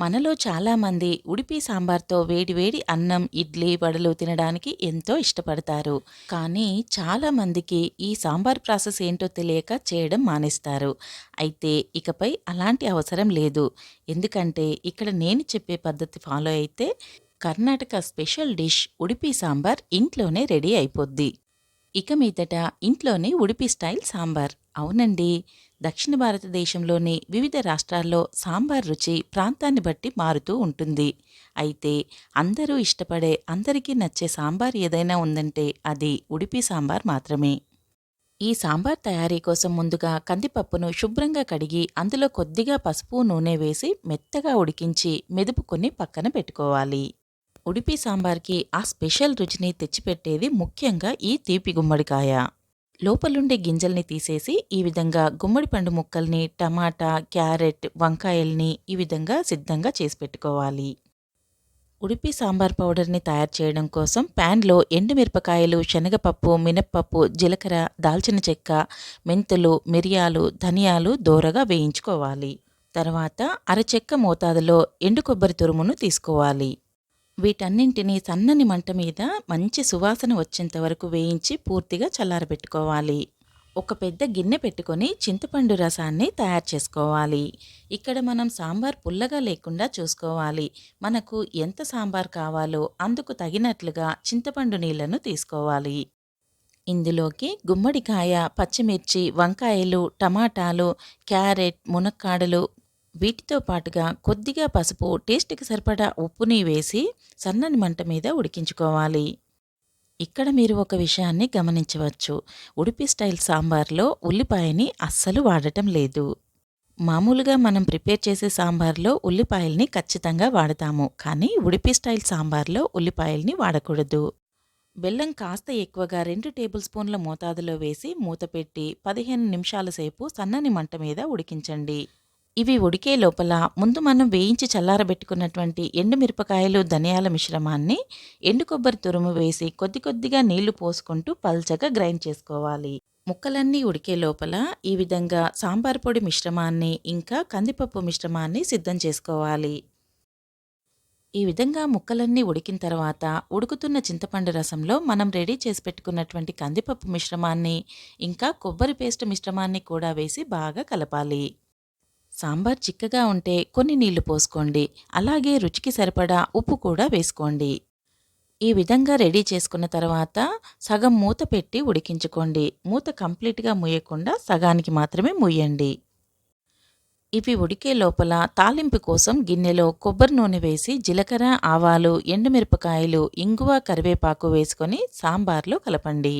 మనలో చాలామంది ఉడిపి సాంబార్తో వేడివేడి అన్నం ఇడ్లీ వడలు తినడానికి ఎంతో ఇష్టపడతారు. కానీ చాలామందికి ఈ సాంబార్ ప్రాసెస్ ఏంటో తెలియక చేయడం మానేస్తారు. అయితే ఇకపై అలాంటి అవసరం లేదు. ఎందుకంటే ఇక్కడ నేను చెప్పే పద్ధతి ఫాలో అయితే కర్ణాటక స్పెషల్ డిష్ ఉడిపి సాంబార్ ఇంట్లోనే రెడీ అయిపోద్ది. ఇక మీదట ఇంట్లోనే ఉడిపి స్టైల్ సాంబార్. అవునండి. దక్షిణ భారతదేశంలోని వివిధ రాష్ట్రాల్లో సాంబార్ రుచి ప్రాంతాన్ని బట్టి మారుతూ ఉంటుంది. అయితే అందరూ ఇష్టపడే అందరికీ నచ్చే సాంబార్ ఏదైనా ఉందంటే అది ఉడిపి సాంబార్ మాత్రమే. ఈ సాంబార్ తయారీ కోసం ముందుగా కందిపప్పును శుభ్రంగా కడిగి అందులో కొద్దిగా పసుపు నూనె వేసి మెత్తగా ఉడికించి మెదుపుకొని పక్కన పెట్టుకోవాలి. ఉడిపి సాంబార్కి ఆ స్పెషల్ రుచిని తెచ్చిపెట్టేది ముఖ్యంగా ఈ తీపి గుమ్మడికాయ. లోపలుండే గింజల్ని తీసేసి ఈ విధంగా గుమ్మడి పండు ముక్కల్ని టమాటా క్యారెట్ వంకాయల్ని ఈ విధంగా సిద్ధంగా చేసి పెట్టుకోవాలి. ఉడిపి సాంబార్ పౌడర్ని తయారు చేయడం కోసం ప్యాన్లో ఎండుమిరపకాయలు శనగపప్పు మినప్పప్పు జీలకర్ర దాల్చిన చెక్క మెంతులు మిరియాలు ధనియాలు దోరగా వేయించుకోవాలి. తర్వాత అరచెక్క మోతాదులో ఎండు కొబ్బరి తురుమును తీసుకోవాలి. వీటన్నింటినీ సన్నని మంట మీద మంచి సువాసన వచ్చేంత వరకు వేయించి పూర్తిగా చల్లారబెట్టుకోవాలి. ఒక పెద్ద గిన్నె పెట్టుకొని చింతపండు రసాన్ని తయారు చేసుకోవాలి. ఇక్కడ మనం సాంబార్ పుల్లగా లేకుండా చూసుకోవాలి. మనకు ఎంత సాంబార్ కావాలో అందుకు తగినట్లుగా చింతపండు నీళ్ళను తీసుకోవాలి. ఇందులోకి గుమ్మడికాయ పచ్చిమిర్చి వంకాయలు టమాటాలు క్యారెట్ మునక్కాడలు వీటితో పాటుగా కొద్దిగా పసుపు టేస్ట్కి సరిపడా ఉప్పుని వేసి సన్నని మంట మీద ఉడికించుకోవాలి. ఇక్కడ మీరు ఒక విషయాన్ని గమనించవచ్చు. ఉడిపి స్టైల్ సాంబార్లో ఉల్లిపాయని అస్సలు వాడటం లేదు. మామూలుగా మనం ప్రిపేర్ చేసే సాంబార్లో ఉల్లిపాయల్ని ఖచ్చితంగా వాడతాము కానీ ఉడిపి స్టైల్ సాంబార్లో ఉల్లిపాయల్ని వాడకూడదు. బెల్లం కాస్త ఎక్కువగా రెండు టేబుల్ స్పూన్ల మోతాదులో వేసి మూత పెట్టి పదిహేను నిమిషాల సేపు సన్నని మంట మీద ఉడికించండి. ఇవి ఉడికే లోపల ముందు మనం వేయించి చల్లారబెట్టుకున్నటువంటి ఎండుమిరపకాయలు ధనియాల మిశ్రమాన్ని ఎండు కొబ్బరి తురుము వేసి కొద్ది కొద్దిగా నీళ్ళు పోసుకుంటూ పల్చగా గ్రైండ్ చేసుకోవాలి. ముక్కలన్నీ ఉడికే లోపల ఈ విధంగా సాంబార్ పొడి మిశ్రమాన్ని ఇంకా కందిపప్పు మిశ్రమాన్ని సిద్ధం చేసుకోవాలి. ఈ విధంగా ముక్కలన్నీ ఉడికిన తర్వాత ఉడుకుతున్న చింతపండు రసంలో మనం రెడీ చేసి పెట్టుకున్నటువంటి కందిపప్పు మిశ్రమాన్ని ఇంకా కొబ్బరి పేస్ట్ మిశ్రమాన్ని కూడా వేసి బాగా కలపాలి. సాంబార్ చిక్కగా ఉంటే కొన్ని నీళ్ళు పోసుకోండి. అలాగే రుచికి సరిపడా ఉప్పు కూడా వేసుకోండి. ఈ విధంగా రెడీ చేసుకున్న తర్వాత సగం మూత పెట్టి ఉడికించుకోండి. మూత కంప్లీట్గా ముయ్యకుండా సగానికి మాత్రమే ముయ్యండి ఇవి ఉడికే లోపల తాలింపు కోసం గిన్నెలో కొబ్బరి నూనె వేసి జీలకర్ర ఆవాలు ఎండుమిరపకాయలు ఇంగువ కరివేపాకు వేసుకొని సాంబార్లో కలపండి.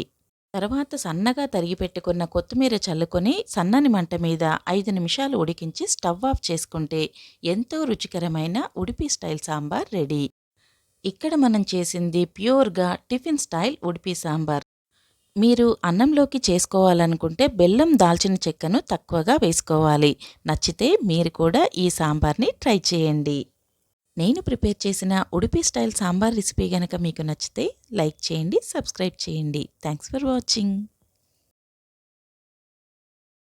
తర్వాత సన్నగా తరిగి పెట్టుకున్న కొత్తిమీర చల్లుకొని సన్నని మంట మీద ఐదు నిమిషాలు ఉడికించి స్టవ్ ఆఫ్ చేసుకుంటే ఎంతో రుచికరమైన ఉడిపి స్టైల్ సాంబార్ రెడీ. ఇక్కడ మనం చేసింది ప్యూర్గా టిఫిన్ స్టైల్ ఉడిపి సాంబార్. మీరు అన్నంలోకి చేసుకోవాలనుకుంటే బెల్లం దాల్చిన చెక్కను తక్కువగా వేసుకోవాలి. నచ్చితే మీరు కూడా ఈ సాంబార్ని ట్రై చేయండి. నేను ప్రిపేర్ చేసిన ఉడిపి స్టైల్ సాంబార్ రెసిపీ కనుక మీకు నచ్చితే లైక్ చేయండి సబ్స్క్రైబ్ చేయండి. Thanks for watching